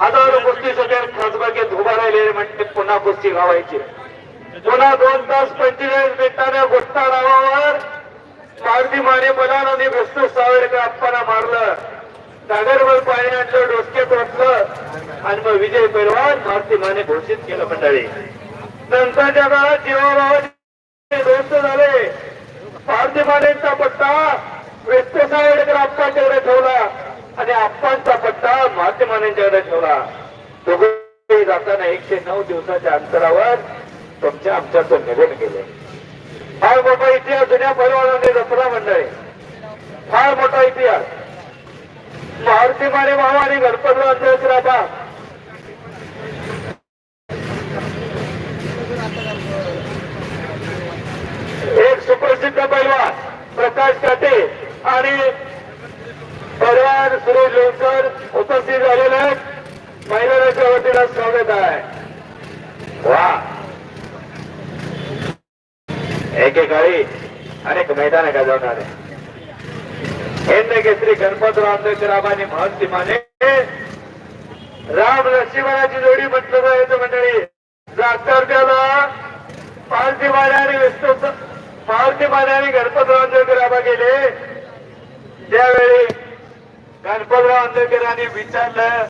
हजारो कुस्ती सगळ्यात खासबागेत उभा राहिलेले म्हणजे पुन्हा कुस्ती गावायची. पुन्हा दोन तास पंचेचाळीस मिनिटाने गोष्टा नावावर मारुती माने बलाने वस्तू सावरकर आप्पाना मारलं. सागरवर पाणी आणलं डोसक्यात वाटलं आणि मग विजय पैलवान मारुती माने घोषित केलं मंडळी नंतरच्या काळात जीवाभावाचे दोस्त झाले. मारुती मानेचा पट्टा व्यस्त सावरकर आप्पांच्याकडे ठेवला आणि आप्पांचा पट्टा मानेंच्याकडे ठेवला. दोघे जाताना एकशे नऊ दिवसाच्या अंतरावर तुमच्या आमच्यातून निघून गेले. फार मोठा इतिहास जुन्या परिवाराने दसरा मंडळी. फार मोठा इतिहास. मारुती माने भाऊ आणि गणपतराव अंधेराबा एक सुप्रसिद्ध पैलवान प्रकाश काटे आणि परिवार सुरेश लोणकर. महिलांच्या स्वागत आहे. वा. एकेकाळी अनेक मैदान गाजवणारे हिंद केसरी गणपतराव आंबेडकर आणि माने राम लक्ष्मणाची जोडी म्हटलं जायचं मंडळी. जागतर त्याला माने आणि विस्तृत पालथी माने आणि गणपतराव आंबेडकर आबा गेले. त्यावेळी गणपतराव आंबेडकरांनी विचारलं